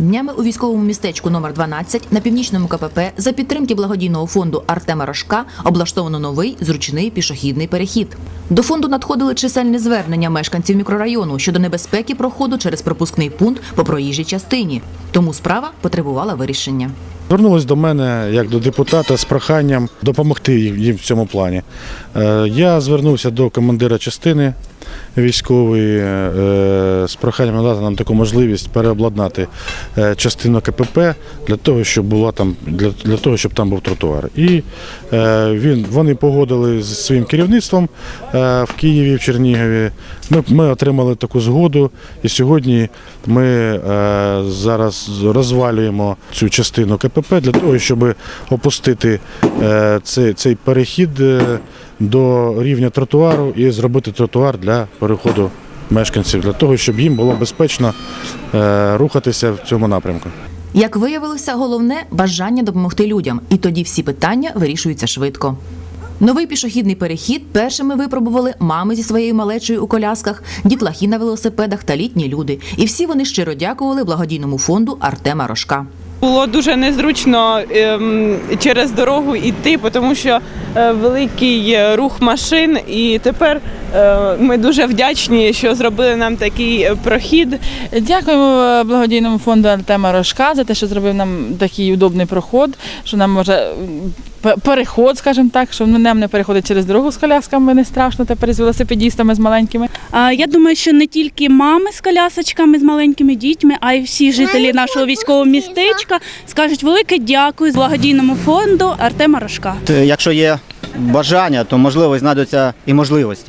Днями у військовому містечку номер 12 на північному КПП за підтримки благодійного фонду Артема Рожка облаштовано новий зручний пішохідний перехід. До фонду надходили чисельні звернення мешканців мікрорайону щодо небезпеки проходу через пропускний пункт по проїжджій частині. Тому справа потребувала вирішення. Звернулись до мене як до депутата з проханням допомогти їм в цьому плані. Е, Я звернувся до командира частини військової е, з проханням надати нам таку можливість переобладнати е, частину КПП для того, щоб була там для, для того, щоб там був тротуар. І е, він вони погодили з своїм керівництвом е, в Києві, в Чернігові. Ми, ми отримали таку згоду, і сьогодні ми е, зараз розвалюємо цю частину КПП для того, щоб опустити е, цей, цей перехід е, до рівня тротуару і зробити тротуар для переходу мешканців, для того, щоб їм було безпечно е, рухатися в цьому напрямку. Як виявилося, головне бажання допомогти людям, і тоді всі питання вирішуються швидко. Новий пішохідний перехід першими випробували мами зі своєю малечою у колясках, дітлахи на велосипедах та літні люди. І всі вони щиро дякували благодійному фонду Артема Рожка. Було дуже незручно ем, через дорогу йти, тому що е, великий е, рух машин. І тепер ми дуже вдячні, що зробили нам такий е, прохід. Дякуємо е, благодійному фонду Артема Рожка за те, що зробив нам такий удобний проход, що нам може переход, скажімо так, що нам не переходить через дорогу з колясками не страшно тепер з велосипедістами з маленькими. Я думаю, що не тільки мами з колясочками, з маленькими дітьми, а й всі жителі нашого військового містечка скажуть велике дякую благодійному фонду Артема Рожка. Якщо є бажання, то можливо знайдуться і можливості.